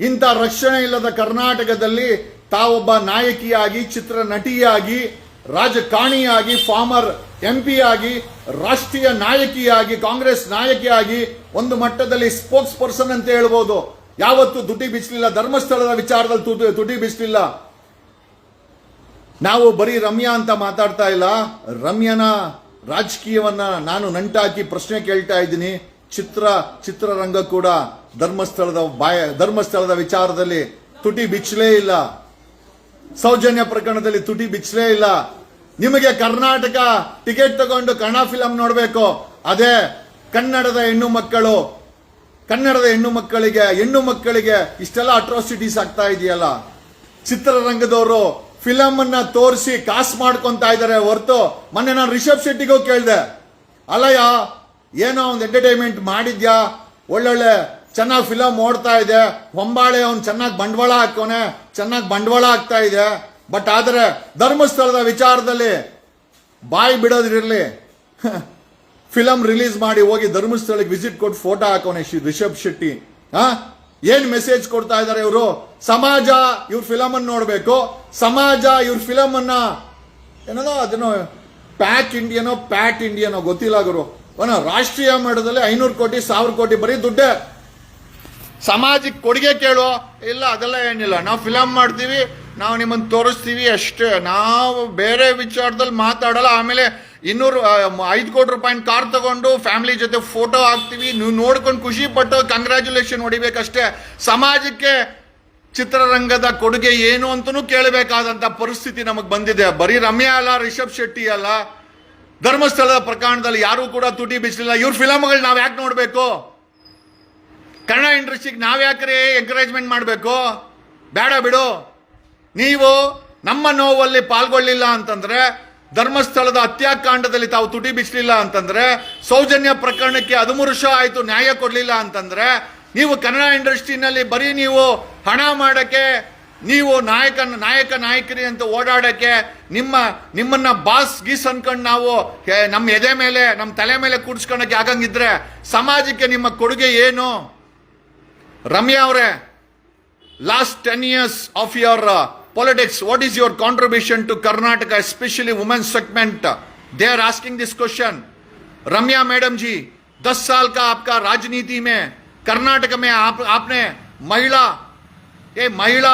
ಇಂಥ ರಕ್ಷಣೆ ಇಲ್ಲದ ಕರ್ನಾಟಕದಲ್ಲಿ ತಾವೊಬ್ಬ ನಾಯಕಿಯಾಗಿ, ಚಿತ್ರ ನಟಿಯಾಗಿ ರಾಜಕಾರಣಿಯಾಗಿ ಫಾರ್ಮರ್ ಎಂ ಆಗಿ ರಾಷ್ಟ್ರೀಯ ನಾಯಕಿಯಾಗಿ, ಕಾಂಗ್ರೆಸ್ ನಾಯಕಿಯಾಗಿ, ಒಂದು ಮಟ್ಟದಲ್ಲಿ ಸ್ಪೋಕ್ಸ್ ಪರ್ಸನ್ ಅಂತ ಹೇಳ್ಬೋದು. ಯಾವತ್ತು ತುಟಿ ಬಿಚ್ಚಲಿಲ್ಲ ಧರ್ಮಸ್ಥಳದ ವಿಚಾರದಲ್ಲಿ ತುಟಿ ತುಟಿ ನಾವು ಬರೀ ರಮ್ಯಾ ಅಂತ ಮಾತಾಡ್ತಾ ಇಲ್ಲ. ರಮ್ಯನ ರಾಜಕೀಯವನ್ನ ನಾನು ನಂಟಾಕಿ ಪ್ರಶ್ನೆ ಕೇಳ್ತಾ ಇದ್ದೀನಿ. ಚಿತ್ರ, ಚಿತ್ರರಂಗ ಕೂಡ ಧರ್ಮಸ್ಥಳದ ಬಾಯ, ಧರ್ಮಸ್ಥಳದ ವಿಚಾರದಲ್ಲಿ ತುಟಿ ಬಿಚ್ಚಲೇ ಇಲ್ಲ. ಸೌಜನ್ಯ ಪ್ರಕರಣದಲ್ಲಿ ತುಟಿ ಬಿಚ್ಚಲೇ ಇಲ್ಲ. ನಿಮಗೆ ಕರ್ನಾಟಕ ಟಿಕೆಟ್ ತಗೊಂಡು ಕನ್ನಡ ಫಿಲಂ ನೋಡಬೇಕು. ಅದೇ ಕನ್ನಡದ ಹೆಣ್ಣು ಮಕ್ಕಳು, ಕನ್ನಡದ ಹೆಣ್ಣು ಮಕ್ಕಳಿಗೆ ಹೆಣ್ಣು ಮಕ್ಕಳಿಗೆ ಇಷ್ಟೆಲ್ಲ ಅಟ್ರಾಸಿಟೀಸ್ ಆಗ್ತಾ ಇದೆಯಲ್ಲ. ಚಿತ್ರರಂಗದವರು ಫಿಲಂ ಅನ್ನ ತೋರಿಸಿ ಕಾಸು ಮಾಡ್ಕೊಂತ ಇದ್ದಾರೆ ಹೊರತು ಮೊನ್ನೆ ನಾನು ರಿಷಬ್ ಶೆಟ್ಟಿಗೂ ಕೇಳಿದೆ ಅಲ್ಲಯ್ಯ ಏನೋ ಒಂದು ಎಂಟರ್ಟೈನ್ಮೆಂಟ್ ಮಾಡಿದ್ಯಾ? ಒಳ್ಳೊಳ್ಳೆ ಚೆನ್ನಾಗಿ ಫಿಲಮ್ ಓಡ್ತಾ ಇದೆ. ಹೊಂಬಾಳೆ ಅವ್ನು ಚೆನ್ನಾಗಿ ಬಂಡವಾಳ ಹಾಕೋನೆ ಚೆನ್ನಾಗಿ ಬಂಡವಾಳ ಆಗ್ತಾ ಇದೆ. ಬಟ್ ಆದರೆ ಧರ್ಮಸ್ಥಳದ ವಿಚಾರದಲ್ಲಿ ಬಾಯಿ ಬಿಡೋದಿರಲಿ. ಫಿಲಮ್ ರಿಲೀಸ್ ಮಾಡಿ ಹೋಗಿ ಧರ್ಮಸ್ಥಳಕ್ಕೆ ವಿಸಿಟ್ ಕೊಟ್ಟು ಫೋಟೋ ಹಾಕೋನೆ ಶ್ರೀ ರಿಷಬ್ ಶೆಟ್ಟಿ. ಹಾ? ಏನ್ ಮೆಸೇಜ್ ಕೊಡ್ತಾ ಇದ್ದಾರೆ ಇವರು? ಸಮಾಜ ಇವ್ರ ಫಿಲಮ್ ಅನ್ನು ನೋಡಬೇಕು. ಸಮಾಜ ಇವ್ರ ಫಿಲಮ್ ಅನ್ನ ಏನೋ ಅದನ್ನು ಪ್ಯಾಟ್ ಇಂಡಿಯನೋ ಪ್ಯಾಟ್ ಇಂಡಿಯನೋ ಗೊತ್ತಿಲ್ಲ ಗುರು. ಅವನು ರಾಷ್ಟ್ರೀಯ ಮಟ್ಟದಲ್ಲಿ ಐನೂರು ಕೋಟಿ, ಸಾವಿರ ಕೋಟಿ ಬರೀ ದುಡ್ಡೇ. ಸಮಾಜಕ್ಕೆ ಕೊಡುಗೆ ಕೇಳು, ಇಲ್ಲ, ಅದೆಲ್ಲ ಏನಿಲ್ಲ. ನಾವು ಫಿಲಮ್ ಮಾಡ್ತೀವಿ, ನಾವು ನಿಮ್ಮನ್ನು ತೋರಿಸ್ತೀವಿ ಅಷ್ಟೇ. ನಾವು ಬೇರೆ ವಿಚಾರದಲ್ಲಿ ಮಾತಾಡಲ್ಲ, ಆಮೇಲೆ ಇನ್ನೂರು ಐದು ಕೋಟಿ ರೂಪಾಯಿನ ಕಾರ್ ತಗೊಂಡು ಫ್ಯಾಮಿಲಿ ಜೊತೆ ಫೋಟೋ ಹಾಕ್ತೀವಿ. ನೀವು ನೋಡ್ಕೊಂಡು ಖುಷಿ ಪಟ್ಟು ಕಂಗ್ರ್ಯಾಚುಲೇಷನ್ ಹೊಡಿಬೇಕಷ್ಟೇ. ಸಮಾಜಕ್ಕೆ ಚಿತ್ರರಂಗದ ಕೊಡುಗೆ ಏನು ಅಂತಲೂ ಕೇಳಬೇಕಾದಂಥ ಪರಿಸ್ಥಿತಿ ನಮಗೆ ಬಂದಿದೆ. ಬರೀ ರಮ್ಯಾ ಅಲ್ಲ, ರಿಷಬ್ ಶೆಟ್ಟಿ ಅಲ್ಲ ಧರ್ಮಸ್ಥಳದ ಪ್ರಕರಣದಲ್ಲಿ ಯಾರೂ ಕೂಡ ತುಟಿ ಬಿಸಿಲಿಲ್ಲ. ಇವ್ರ ಫಿಲಮ್ಗಳು ನಾವು ಯಾಕೆ ನೋಡಬೇಕು? ಕನ್ನಡ ಇಂಡಸ್ಟ್ರಿಗೆ ನಾವ್ಯಾಕ್ರೆ ಎಂಕರೇಜ್ಮೆಂಟ್ ಮಾಡಬೇಕು? ಬೇಡ ಬಿಡು. ನೀವು ನಮ್ಮ ನೋವಲ್ಲಿ ಪಾಲ್ಗೊಳ್ಳಿಲ್ಲ ಅಂತಂದ್ರೆ, ಧರ್ಮಸ್ಥಳದ ಹತ್ಯಾಕಾಂಡದಲ್ಲಿ ತಾವು ತುಟಿ ಬಿಚ್ಚಲಿಲ್ಲ ಅಂತಂದ್ರೆ, ಸೌಜನ್ಯ ಪ್ರಕರಣಕ್ಕೆ ಹದಿಮೂರು ವರ್ಷ ಆಯಿತು ನ್ಯಾಯ ಕೊಡಲಿಲ್ಲ ಅಂತಂದ್ರೆ, ನೀವು ಕನ್ನಡ ಇಂಡಸ್ಟ್ರಿನಲ್ಲಿ ಬರೀ ನೀವು ಹಣ ಮಾಡಕ್ಕೆ ನೀವು ನಾಯಕ ನಾಯಕ ನಾಯಕರಿ ಅಂತ ಓಡಾಡಕ್ಕೆ ನಿಮ್ಮ ನಿಮ್ಮನ್ನ ಬಾಸ್ ಗೀಸ್ ಅನ್ಕೊಂಡು ನಾವು ಹೇ, ನಮ್ಮ ಎದೆ ಮೇಲೆ ನಮ್ಮ ತಲೆ ಮೇಲೆ ಕೂಡ್ಸ್ಕೊಳಕ್ಕೆ ಆಗಂಗಿದ್ರೆ ಸಮಾಜಕ್ಕೆ ನಿಮ್ಮ ಕೊಡುಗೆ ಏನು ರಮ್ಯಾ ಅವರೇ last ten years of your politics what is your contribution to karnataka especially women's segment they are asking this question Ramya madam ji दस साल का आपका राजनीति में कर्नाटक में आप आपने महिला ये महिला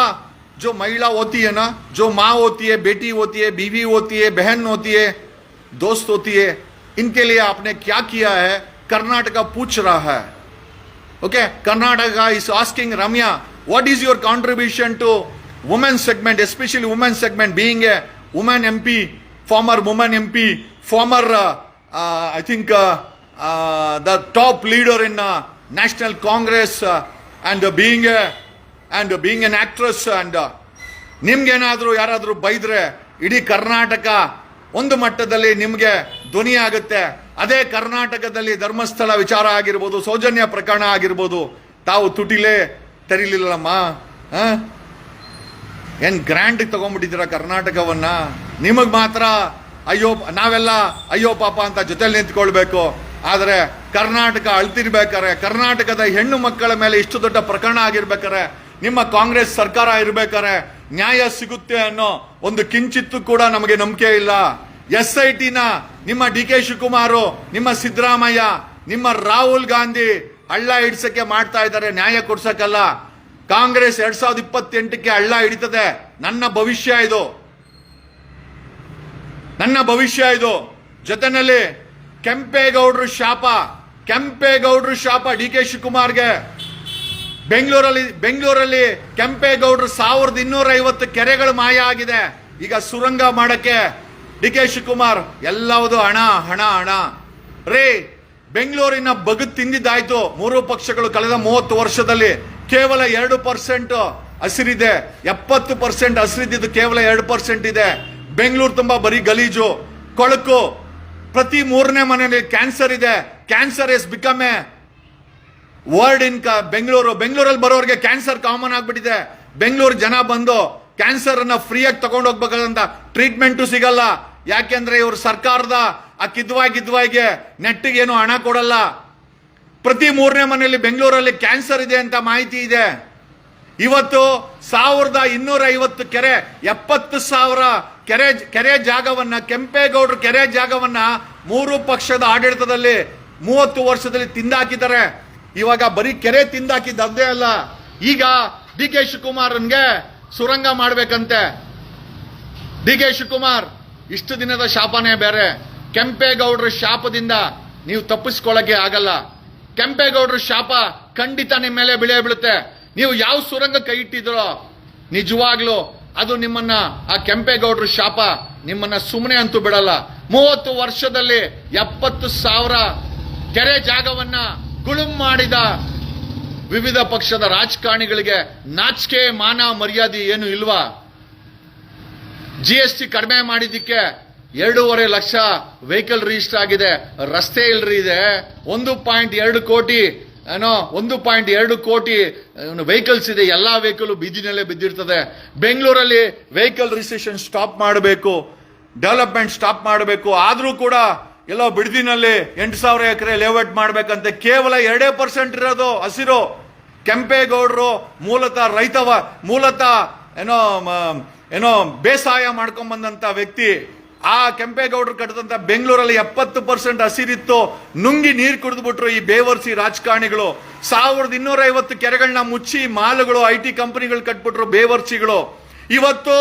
जो महिला होती है ना, जो माँ होती है, बेटी होती है, बीवी होती है, बहन होती है, दोस्त होती है, इनके लिए आपने क्या किया है? कर्नाटका पूछ रहा है। Okay Karnataka is asking Ramya what is your contribution to women segment especially women segment being a women MP former women M P former I think the top leader in national Congress and being a and being an actress and ನಿಮ್ಗೇನಾದರೂ ಯಾರಾದರೂ ಬೈದರೆ ಇಡೀ ಕರ್ನಾಟಕ ಒಂದು ಮಟ್ಟದಲ್ಲಿ ನಿಮಗೆ ಧ್ವನಿ ಆಗುತ್ತೆ. ಅದೇ ಕರ್ನಾಟಕದಲ್ಲಿ ಧರ್ಮಸ್ಥಳ ವಿಚಾರ ಆಗಿರ್ಬೋದು, ಸೌಜನ್ಯ ಪ್ರಕರಣ ಆಗಿರ್ಬೋದು, ತಾವು ತುಟಿಲೇ ತೆರಿಲಿಲ್ಲಮ್ಮ ಏನು ಗ್ರ್ಯಾಂಡಿಗೆ ಗ್ರ್ಯಾಂಡ್ ಕರ್ನಾಟಕವನ್ನು ಕರ್ನಾಟಕವನ್ನ? ನಿಮಗೆ ಮಾತ್ರ ಅಯ್ಯೋ, ನಾವೆಲ್ಲ ಅಯ್ಯೋ ಪಾಪ ಅಂತ ಜೊತೆಲಿ ನಿಂತ್ಕೊಳ್ಬೇಕು. ಆದರೆ ಕರ್ನಾಟಕ ಅಳ್ತಿರ್ಬೇಕಾರೆ, ಕರ್ನಾಟಕದ ಹೆಣ್ಣು ಮಕ್ಕಳ ಮೇಲೆ ಇಷ್ಟು ದೊಡ್ಡ ಪ್ರಕರಣ ಆಗಿರ್ಬೇಕಾರೆ ನಿಮ್ಮ ಕಾಂಗ್ರೆಸ್ ಸರ್ಕಾರ ಇರಬೇಕಾದ್ರೆ ನ್ಯಾಯ ಸಿಗುತ್ತೆ ಅನ್ನೋ ಒಂದು ಕಿಂಚಿತ್ತು ಕೂಡ ನಮಗೆ ನಂಬಿಕೆ ಇಲ್ಲ. ಎಸ್ ಐ ಟಿನ ನಿಮ್ಮ ಡಿ ಕೆ ಶಿವಕುಮಾರ್, ನಿಮ್ಮ ಸಿದ್ದರಾಮಯ್ಯ, ನಿಮ್ಮ ರಾಹುಲ್ ಗಾಂಧಿ ಹಳ್ಳ ಹಿಡ್ಸಕ್ಕೆ ಮಾಡ್ತಾ ಇದ್ದಾರೆ, ನ್ಯಾಯ ಕೊಡ್ಸಕ್ಕಲ್ಲ. ಕಾಂಗ್ರೆಸ್ ಎರಡ್ ಸಾವಿರದ ಇಪ್ಪತ್ತೆಂಟಕ್ಕೆ ಹಳ್ಳ ಹಿಡಿತದೆ. ನನ್ನ ಭವಿಷ್ಯ ಇದು. ನನ್ನ ಭವಿಷ್ಯ ಇದು. ಜೊತೆನಲ್ಲಿ ಕೆಂಪೇಗೌಡರು ಶಾಪ ಕೆಂಪೇಗೌಡರು ಶಾಪ ಡಿ ಕೆ ಶಿವಕುಮಾರ್ಗೆ ಬೆಂಗಳೂರಲ್ಲಿ ಬೆಂಗಳೂರಲ್ಲಿ ಕೆಂಪೇಗೌಡರು ಸಾವಿರದ ಇನ್ನೂರ ಐವತ್ತು ಕೆರೆಗಳು ಮಾಯ ಆಗಿದೆ. ಈಗ ಸುರಂಗ ಮಾಡಕ್ಕೆ ಡಿ ಕೆ ಶಿವಕುಮಾರ್, ಎಲ್ಲವುದು ಹಣ ಹಣ ಹಣ. ರೇ, ಬೆಂಗಳೂರಿನ ಬಗು ತಿಂದಿದ್ದಾಯ್ತು. ಮೂರು ಪಕ್ಷಗಳು ಕಳೆದ ಮೂವತ್ತು ವರ್ಷದಲ್ಲಿ ಕೇವಲ ಎರಡು ಪರ್ಸೆಂಟ್ ಹಸಿರಿದೆ. ಎಪ್ಪತ್ತು ಪರ್ಸೆಂಟ್ ಹಸಿರಿದ್ದು ಕೇವಲ ಎರಡು ಪರ್ಸೆಂಟ್ ಇದೆ. ಬೆಂಗಳೂರು ತುಂಬಾ ಬರೀ ಗಲೀಜು. ಕೊಳಕು, ಪ್ರತಿ ಮೂರನೇ ಮನೆಯಲ್ಲಿ ಕ್ಯಾನ್ಸರ್ ಇದೆ. Cancer is become a word in Bengaluru ಬೆಂಗಳೂರಲ್ಲಿ ಬರೋರಿಗೆ ಕ್ಯಾನ್ಸರ್ ಕಾಮನ್ ಆಗಿಬಿಟ್ಟಿದೆ ಬೆಂಗಳೂರು ಜನ ಬಂದು ಕ್ಯಾನ್ಸರ್ ಅನ್ನ ಫ್ರೀಯಾಗಿ ತಗೊಂಡು ಹೋಗ್ಬೇಕಾದಂತ ಟ್ರೀಟ್ಮೆಂಟು ಸಿಗಲ್ಲ ಯಾಕೆಂದ್ರೆ ಇವರು ಸರ್ಕಾರದ ಆ ಕಿದ್ವಾಯ್ ಗಿದ್ವಾಯ್ಗೆ ನೆಟ್ಟಿಗೆ ಏನು ಹಣ ಕೊಡಲ್ಲ ಪ್ರತಿ ಮೂರನೇ ಮನೆಯಲ್ಲಿ ಬೆಂಗಳೂರಲ್ಲಿ ಕ್ಯಾನ್ಸರ್ ಇದೆ ಅಂತ ಮಾಹಿತಿ ಇದೆ ಇವತ್ತು ಸಾವಿರದ ಇನ್ನೂರ ಐವತ್ತು ಕೆರೆ ಎಪ್ಪತ್ತು ಸಾವಿರ ಕೆರೆ ಕೆರೆ ಜಾಗವನ್ನ ಕೆಂಪೇಗೌಡರು ಕೆರೆ ಜಾಗವನ್ನ ಮೂರು ಪಕ್ಷದ ಆಡಳಿತದಲ್ಲಿ ಮೂವತ್ತು ವರ್ಷದಲ್ಲಿ ತಿಂದಾಕಿದ್ದಾರೆ ಇವಾಗ ಬರೀ ಕೆರೆ ತಿಂದಾಕಿದ್ದು ಅದೇ ಅಲ್ಲ. ಈಗ ಡಿ ಕೆ ಶಿವಕುಮಾರನ್ಗೆ ಸುರಂಗ ಮಾಡ್ಬೇಕಂತೆ. ಡಿ ಕೆ ಶಿವಕುಮಾರ್, ಇಷ್ಟು ದಿನದ ಶಾಪನೇ ಬೇರೆ. ಕೆಂಪೇಗೌಡರ ಶಾಪದಿಂದ ನೀವು ತಪ್ಪಿಸ್ಕೊಳ್ಳಕ್ಕೆ ಆಗಲ್ಲ. ಕೆಂಪೇಗೌಡರ ಶಾಪ ಖಂಡಿತ ನಿಮ್ಮ ಮೇಲೆ ಬೆಳೆ ಬೀಳುತ್ತೆ. ನೀವು ಯಾವ ಸುರಂಗ ಕೈ ಇಟ್ಟಿದ್ರೋ ನಿಜವಾಗ್ಲೂ ಅದು ನಿಮ್ಮನ್ನ, ಆ ಕೆಂಪೇಗೌಡರ ಶಾಪ ನಿಮ್ಮನ್ನ ಸುಮ್ಮನೆ ಅಂತೂ ಬಿಡಲ್ಲ. ಮೂವತ್ತು ವರ್ಷದಲ್ಲಿ ಎಪ್ಪತ್ತು ಸಾವಿರ ಕೆರೆ ಜಾಗವನ್ನ ಗುಳುಂ ಮಾಡಿದ ವಿವಿಧ ಪಕ್ಷದ ರಾಜಕಾರಣಿಗಳಿಗೆ ನಾಚಿಕೆ, ಮಾನ, ಮರ್ಯಾದೆ ಏನು ಇಲ್ವಾ? ಜಿ ಎಸ್ ಟಿ ಕಡಿಮೆ ಮಾಡಿದ್ದಕ್ಕೆ ಎರಡೂವರೆ ಲಕ್ಷ ವೆಹಿಕಲ್ ರಿಜಿಸ್ಟರ್ ಆಗಿದೆ. ರಸ್ತೆ ಇಲ್ರಿ ಇದೆ. ಒಂದು ಪಾಯಿಂಟ್ ಎರಡು ಕೋಟಿ, ಏನೋ, ಒಂದು ಪಾಯಿಂಟ್ ಎರಡು ಕೋಟಿ ವೆಹಿಕಲ್ಸ್ ಇದೆ. ಎಲ್ಲ ವೆಹಿಕಲ್ ಬೀದಿನಲ್ಲೇ ಬಿದ್ದಿರ್ತದೆ. ಬೆಂಗಳೂರಲ್ಲಿ ವೆಹಿಕಲ್ ರಿಜಿಸ್ಟ್ರೇಷನ್ ಸ್ಟಾಪ್ ಮಾಡಬೇಕು. ಡೆವಲಪ್ಮೆಂಟ್ ಸ್ಟಾಪ್ ಮಾಡಬೇಕು. ಆದರೂ ಕೂಡ ಎಲ್ಲೋ ಬಿಡದಿನಲ್ಲಿ ಎಂಟು ಸಾವಿರ ಎಕರೆ ಲೇಔಟ್ ಮಾಡಬೇಕಂತ. ಕೇವಲ ಎರಡೇ ಪರ್ಸೆಂಟ್ ಇರೋದು ಹಸಿರು, ಕೆಂಪೇಗೌಡರು ಮೂಲತಃ ರೈತವ, ಮೂಲತಃ ಏನೋ ಏನೋ ಬೇಸಾಯ ಮಾಡ್ಕೊಂಡ್ ಬಂದಂತ ವ್ಯಕ್ತಿ. ಆ ಕೆಂಪೇಗೌಡರು ಕಟ್ಟಿದಂಥ ಬೆಂಗಳೂರಲ್ಲಿ ಎಪ್ಪತ್ತು ಪರ್ಸೆಂಟ್ ಹಸಿರಿತ್ತು. ನುಂಗಿ ನೀರು ಕುಡಿದ್ಬಿಟ್ರು ಈ ಬೇವರ್ಸಿ ರಾಜಕಾರಣಿಗಳು. ಸಾವಿರದ ಇನ್ನೂರ ಐವತ್ತು ಕೆರೆಗಳನ್ನ ಮುಚ್ಚಿ ಮಾಲುಗಳು, ಐ ಟಿ ಕಂಪನಿಗಳು ಕಟ್ಬಿಟ್ರು ಬೇವರ್ಸಿಗಳು. ಇವತ್ತು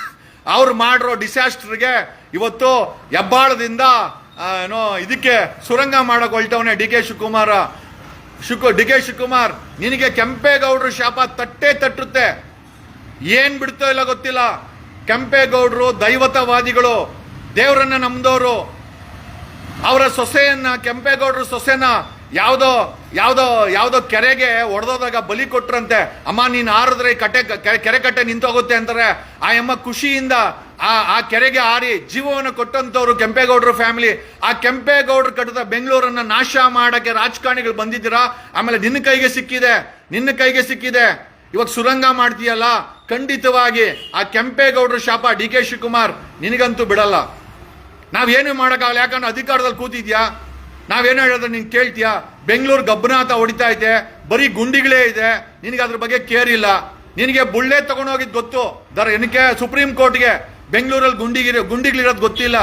*coughs* ಅವ್ರು ಮಾಡಿರೋ ಡಿಸಾಸ್ಟರ್ಗೆ ಇವತ್ತು ಹೆಬ್ಬಾಳದಿಂದ ಏನೋ ಇದಕ್ಕೆ ಸುರಂಗ ಮಾಡಕ್ ಹೊಲ್ಟವನೇ ಡಿ ಕೆ ಶಿವಕುಮಾರ. ಶಿವಕು, ಡಿ ಕೆ ಶಿವಕುಮಾರ್, ನಿನಗೆ ಕೆಂಪೇಗೌಡರು ಶಾಪ ತಟ್ಟೆ ತಟ್ಟುತ್ತೆ. ಏನ್ ಬಿಡ್ತೋ ಇಲ್ಲ ಗೊತ್ತಿಲ್ಲ. ಕೆಂಪೇಗೌಡರು ದೈವತವಾದಿಗಳು, ದೇವರನ್ನ ನಂಬದವರು ಅವರ ಸೊಸೆಯನ್ನ, ಕೆಂಪೇಗೌಡರು ಸೊಸೆನ ಯಾವುದೋ ಯಾವುದೋ ಯಾವುದೋ ಕೆರೆಗೆ ಒಡೆದೋದಾಗ ಬಲಿ ಕೊಟ್ರಂತೆ. ಅಮ್ಮ, ನೀನು ಆರಿದ್ರೆ ಕಟ್ಟೆ ಕೆರೆ ಕಟ್ಟೆ ನಿಂತೋಗುತ್ತೆ ಅಂತಾರೆ. ಆ ಅಮ್ಮ ಖುಷಿಯಿಂದ ಆ ಆ ಕೆರೆಗೆ ಆರಿ ಜೀವವನ್ನು ಕೊಟ್ಟಂತವ್ರು ಕೆಂಪೇಗೌಡರು ಫ್ಯಾಮಿಲಿ ಆ ಕೆಂಪೇಗೌಡರು ಕಟ್ಟಿದ ಬೆಂಗಳೂರನ್ನ ನಾಶ ಮಾಡಕ್ಕೆ ರಾಜಕಾರಣಿಗಳು ಬಂದಿದ್ದೀರಾ? ಆಮೇಲೆ ನಿನ್ನ ಕೈಗೆ ಸಿಕ್ಕಿದೆ, ನಿನ್ನ ಕೈಗೆ ಸಿಕ್ಕಿದೆ. ಇವಾಗ ಸುರಂಗ ಮಾಡ್ತೀಯಲ್ಲ? ಖಂಡಿತವಾಗಿ ಆ ಕೆಂಪೇಗೌಡರ ಶಾಪ ಡಿ ಕೆ ಶಿವಕುಮಾರ್ ನಿನಗಂತೂ ಬಿಡಲ್ಲ. ನಾವೇನು ಮಾಡೋಕ್ಕಾಗಲ್ಲ? ಯಾಕಂದ್ರೆ ಅಧಿಕಾರದಲ್ಲಿ ಕೂತಿದ್ಯಾ? ನಾವೇನು ಹೇಳಿದ್ರೆ ನೀನು ಕೇಳ್ತೀಯಾ? ಬೆಂಗಳೂರು ಗಬ್ಬನಾಥ ಹೊಡಿತಾ ಇದೆ, ಬರೀ ಗುಂಡಿಗಳೇ ಇದೆ. ನಿನಗೆ ಅದ್ರ ಬಗ್ಗೆ ಕೇರ್ ಇಲ್ಲ. ನಿನಗೆ ಬುಳ್ಳೆ ತಗೊಂಡೋಗಿದ್ದು ಗೊತ್ತು. ದರ, ಏನಕ್ಕೆ? ಸುಪ್ರೀಂ ಕೋರ್ಟ್ಗೆ ಬೆಂಗಳೂರಲ್ಲಿ ಗುಂಡಿಗಿರೋ ಗುಂಡಿಗಳಿರೋದು ಗೊತ್ತಿಲ್ಲ.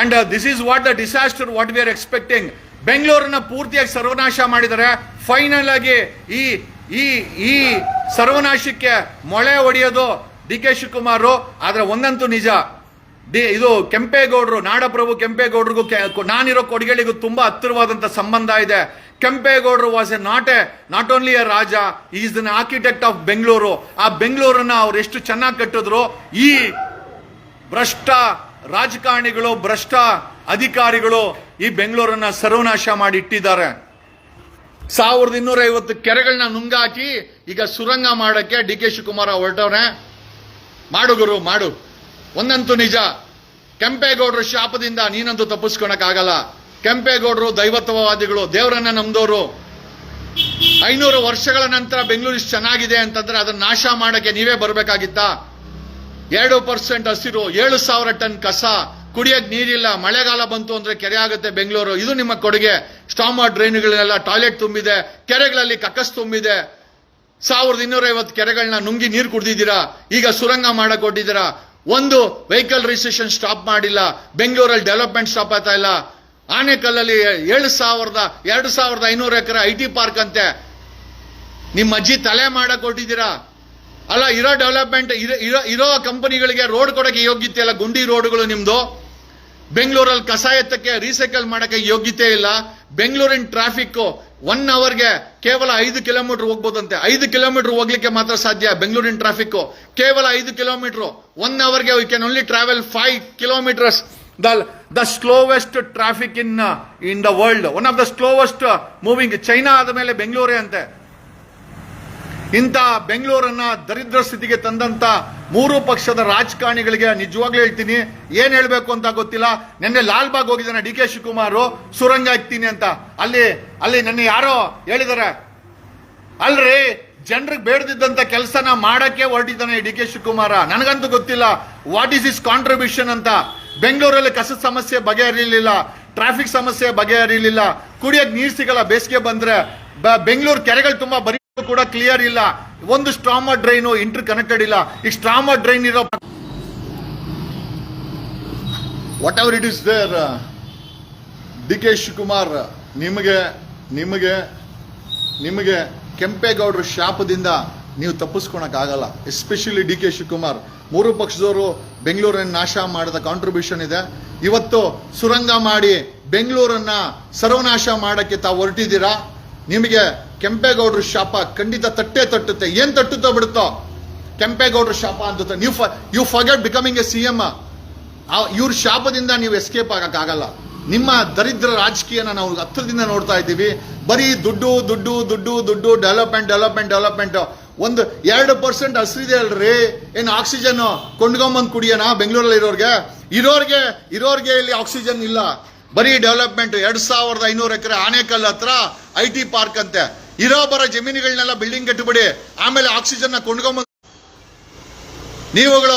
And this is what the disaster what we are expecting ಬೆಂಗಳೂರನ್ನ ಪೂರ್ತಿಯಾಗಿ ಸರ್ವನಾಶ ಮಾಡಿದರೆ ಫೈನಲ್ ಆಗಿ ಈ ಈ ಈ ಸರ್ವನಾಶಕ್ಕೆ ಮೊಳೆ ಹೊಡೆಯೋದು ಡಿ ಕೆ ಶಿವಕುಮಾರ್. ಆದರೆ ಒಂದಂತೂ ನಿಜ. ಡಿ, ಇದು ಕೆಂಪೇಗೌಡರು, ನಾಡಪ್ರಭು ಕೆಂಪೇಗೌಡರಿಗೂ ನಾನಿರೋ ಕೊಡುಗೆಗಳಿಗೂ ತುಂಬಾ ಹತ್ತಿರವಾದಂಥ ಸಂಬಂಧ ಇದೆ. ಕೆಂಪೇಗೌಡರು was a not a not only a raja is then architect of Bengaluru ಆ ಬೆಂಗಳೂರನ್ನ ಅವ್ರು ಎಷ್ಟು ಚೆನ್ನಾಗಿ ಕಟ್ಟಿದ್ರು, ಈ ಭ್ರಷ್ಟ ರಾಜಕಾರಣಿಗಳು, ಭ್ರಷ್ಟ ಅಧಿಕಾರಿಗಳು ಈ ಬೆಂಗಳೂರನ್ನ ಸರ್ವನಾಶ ಮಾಡಿ ಇಟ್ಟಿದ್ದಾರೆ. ಸಾವಿರದ ಇನ್ನೂರ ಐವತ್ತು ಕೆರೆಗಳನ್ನ ನುಂಗಾಕಿ ಈಗ ಸುರಂಗ ಮಾಡೋಕ್ಕೆ ಡಿ ಕೆ ಶಿವಕುಮಾರ್ ಹೊರಟವ್ರೆ. ಮಾಡು ಗುರು, ಮಾಡು. ಒಂದಂತೂ ನಿಜ. ಕೆಂಪೇಗೌಡರ ಶಾಪದಿಂದ ನೀನಂತೂ ತಪ್ಪಿಸ್ಕೊಳಕ್ಕಾಗಲ್ಲ ಕೆಂಪೇಗೌಡರು ದೈವತ್ವವಾದಿಗಳು, ದೇವರನ್ನ ನಂಬಿದವರು ಐನೂರು ವರ್ಷಗಳ ನಂತರ ಬೆಂಗಳೂರು ಇಷ್ಟು ಚೆನ್ನಾಗಿದೆ ಅಂತಂದ್ರೆ ಅದನ್ನ ನಾಶ ಮಾಡೋಕ್ಕೆ ನೀವೇ ಬರಬೇಕಾಗಿತ್ತಾ? ಎರಡು ಪರ್ಸೆಂಟ್ ಹಸಿರು, ಏಳು ಸಾವಿರ ಟನ್ ಕಸ, ಕುಡಿಯೋಕೆ ನೀರಿಲ್ಲ, ಮಳೆಗಾಲ ಬಂತು ಅಂದ್ರೆ ಕೆರೆ ಆಗುತ್ತೆ ಬೆಂಗಳೂರು. ಇದು ನಿಮ್ಮ ಕೊಡುಗೆ. ಸ್ಟಾಮಾ ಡ್ರೈನ್ಗಳನ್ನೆಲ್ಲ ಟಾಯ್ಲೆಟ್ ತುಂಬಿದೆ, ಕೆರೆಗಳಲ್ಲಿ ಕಕ್ಕಸ್ ತುಂಬಿದೆ. ಸಾವಿರದ ಇನ್ನೂರೈವತ್ತು ಕೆರೆಗಳನ್ನ ನುಂಗಿ ನೀರು ಕುಡ್ದಿದ್ದೀರಾ? ಈಗ ಸುರಂಗ ಮಾಡಕ್ ಕೊಟ್ಟಿದ್ದೀರಾ ಒಂದು ವೆಹಿಕಲ್ ರಿಜಿಸ್ಟ್ರೇಷನ್ ಸ್ಟಾಪ್ ಮಾಡಿಲ್ಲ, ಬೆಂಗಳೂರಲ್ಲಿ ಡೆವಲಪ್ಮೆಂಟ್ ಸ್ಟಾಪ್ ಆಯ್ತಾ ಇಲ್ಲ. ಆನೆಕಲ್ಲಲ್ಲಿ ಏಳು ಸಾವಿರದ, ಎರಡು ಸಾವಿರದ ಐನೂರು ಎಕರೆ ಐ ಟಿ ಪಾರ್ಕ್ ಅಂತೆ. ನಿಮ್ಮ ಅಜ್ಜಿ ತಲೆ ಮಾಡಕ್ಕೆ ಕೊಟ್ಟಿದ್ದೀರಾ ಅಲ್ಲ, ಇರೋ ಡೆವಲಪ್ಮೆಂಟ್, ಇರೋ ಇರೋ ಕಂಪನಿಗಳಿಗೆ ರೋಡ್ ಕೊಡೋಕ್ಕೆ ಯೋಗ್ಯತೆ ಇಲ್ಲ. ಗುಂಡಿ ರೋಡ್ಗಳು ನಿಮ್ಮದು ಬೆಂಗಳೂರಲ್ಲಿ ಕಸ ಎತ್ತಕ್ಕೆ ರೀಸೈಕಲ್ ಮಾಡೋಕ್ಕೆ ಯೋಗ್ಯತೆ ಇಲ್ಲ. ಬೆಂಗಳೂರಿನ ಟ್ರಾಫಿಕ್ ಒನ್ ಅವರ್ಗೆ ಕೇವಲ ಐದು ಕಿಲೋಮೀಟರ್ ಹೋಗ್ಬೋದಂತೆ. ಐದು ಕಿಲೋಮೀಟರ್ ಹೋಗ್ಲಿಕ್ಕೆ ಮಾತ್ರ ಸಾಧ್ಯ ಬೆಂಗಳೂರಿನ ಟ್ರಾಫಿಕ್ ಕೇವಲ ಐದು ಕಿಲೋಮೀಟರ್. ಒನ್ ಅವರ್ಗೆ we can only travel five kilometres the the slowest traffic in in the world one of the slowest moving China ಆದ ಮೇಲೆ ಬೆಂಗಳೂರೇ ಅಂತೆ. ಇಂಥ ಬೆಂಗಳೂರನ್ನ ದರಿದ್ರ ಸ್ಥಿತಿಗೆ ತಂದಂತ ಮೂರು ಪಕ್ಷದ ರಾಜಕಾರಣಿಗಳಿಗೆ ನಿಜವಾಗ್ಲೂ ಹೇಳ್ತೀನಿ, ಏನು ಹೇಳಬೇಕು ಅಂತ ಗೊತ್ತಿಲ್ಲ. ನಿನ್ನೆ ಲಾಲ್ಬಾಗ್ ಹೋಗಿದ್ದಾನೆ ಡಿ ಕೆ ಶಿವಕುಮಾರ್, ಸುರಂಗ ಇಕ್ತೀನಿ ಅಂತ. ಅಲ್ಲಿ ಅಲ್ಲಿ ನನ್ನ ಯಾರೋ ಹೇಳಿದಾರೆ, ಅಲ್ರಿ, ಜನರಿಗೆ ಬೇಡದಿದ್ದಂತ ಕೆಲಸನ ಮಾಡಕ್ಕೆ ಹೊರಟಿದ್ದಾನೆ ಡಿ ಕೆ ಶಿವಕುಮಾರ. ನನಗಂತೂ ಗೊತ್ತಿಲ್ಲ ವಾಟ್ ಈಸ್ ಇಸ್ ಕಾಂಟ್ರಿಬ್ಯೂಷನ್ ಅಂತ. ಬೆಂಗಳೂರಲ್ಲಿ ಕಸದ ಸಮಸ್ಯೆ ಬಗೆಹರಿಲಿಲ್ಲ ಟ್ರಾಫಿಕ್ ಸಮಸ್ಯೆ ಬಗೆಹರಿಲಿಲ್ಲ, ಕುಡಿಯೋಕ್ಕೆ ನೀರು ಸಿಗಲ್ಲ, ಬೇಸಿಗೆ ಬಂದರೆ ಬೆಂಗಳೂರು ಕೆರೆಗಳು ತುಂಬ ಬರೀ ಕೂಡ ಕ್ಲಿಯರ್ ಇಲ್ಲ. ಒಂದು ಸ್ಟ್ರಾಮ ಡ್ರೈನು ಇಂಟರ್ ಕನೆಕ್ಟೆಡ್ ಇಲ್ಲ. ಈ ಸ್ಟ್ರಾಮ ಡ್ರೈನ್ ಇರೋ whatever it is there D K Shivakumar ನಿಮಗೆ ನಿಮಗೆ ನಿಮಗೆ ಕೆಂಪೇಗೌಡರ ಶಾಪದಿಂದ ನೀವು ತಪ್ಪಿಸ್ಕೊಳಕ್ಕಾಗಲ್ಲ ಎಸ್ಪೆಷಲಿ ಡಿ ಕೆ ಶಿವಕುಮಾರ್ ಮೂರು ಪಕ್ಷದವರು ಬೆಂಗಳೂರನ್ನು ನಾಶ ಮಾಡಿದ ಕಾಂಟ್ರಿಬ್ಯೂಷನ್ ಇದೆ. ಇವತ್ತು ಸುರಂಗ ಮಾಡಿ ಬೆಂಗಳೂರನ್ನ ಸರ್ವನಾಶ ಮಾಡೋಕ್ಕೆ ತಾವು ಹೊರಟಿದ್ದೀರಾ? ನಿಮಗೆ ಕೆಂಪೇಗೌಡರ ಶಾಪ ಖಂಡಿತ ತಟ್ಟೆ ತಟ್ಟುತ್ತೆ. ಏನು ತಟ್ಟುತ್ತೋ ಬಿಡುತ್ತೋ? ಕೆಂಪೇಗೌಡರ ಶಾಪ ಅಂತ ನೀವು you forget becoming a C M ಇವ್ರ ಶಾಪದಿಂದ ನೀವು ಎಸ್ಕೇಪ್ ಆಗೋಕ್ಕಾಗಲ್ಲ. ನಿಮ್ಮ ದರಿದ್ರ ರಾಜಕೀಯನ ನಾವು ಹತ್ತಿರದಿಂದ ನೋಡ್ತಾ ಇದ್ದೀವಿ. ಬರೀ ದುಡ್ಡು ದುಡ್ಡು ದುಡ್ಡು ದುಡ್ಡು ಡೆವಲಪ್ಮೆಂಟ್ ಡೆವಲಪ್ಮೆಂಟ್ ಡೆವಲಪ್ಮೆಂಟ್ ಒಂದು ಎರಡು ಪರ್ಸೆಂಟ್ ಹಸಿರಿದೆ ಅಲ್ರಿ? ಏನು ಆಕ್ಸಿಜನ್ ಕೊಂಡ್ಕೊಂಬಂದ್ ಕುಡಿಯೋಣ ಬೆಂಗಳೂರಲ್ಲಿ ಇರೋರ್ಗೆ? ಇರೋರಿಗೆ, ಇರೋರ್ಗೆ ಇಲ್ಲಿ ಆಕ್ಸಿಜನ್ ಇಲ್ಲ. ಬರೀ ಡೆವಲಪ್ಮೆಂಟ್ ಎರಡ್ ಸಾವಿರದ ಐನೂರು ಎಕರೆ ಆನೆಕಲ್ ಹತ್ರ ಐ ಟಿ ಪಾರ್ಕ್ ಅಂತೆ. ಇರೋ ಬರೋ ಜಮೀನುಗಳನ್ನೆಲ್ಲ ಬಿಲ್ಡಿಂಗ್ ಕಟ್ಟಿಬಿಡಿ. ಆಮೇಲೆ ಆಕ್ಸಿಜನ್ ಕೊಂಡ್ಕೊಂಬಂದು ನೀವುಗಳು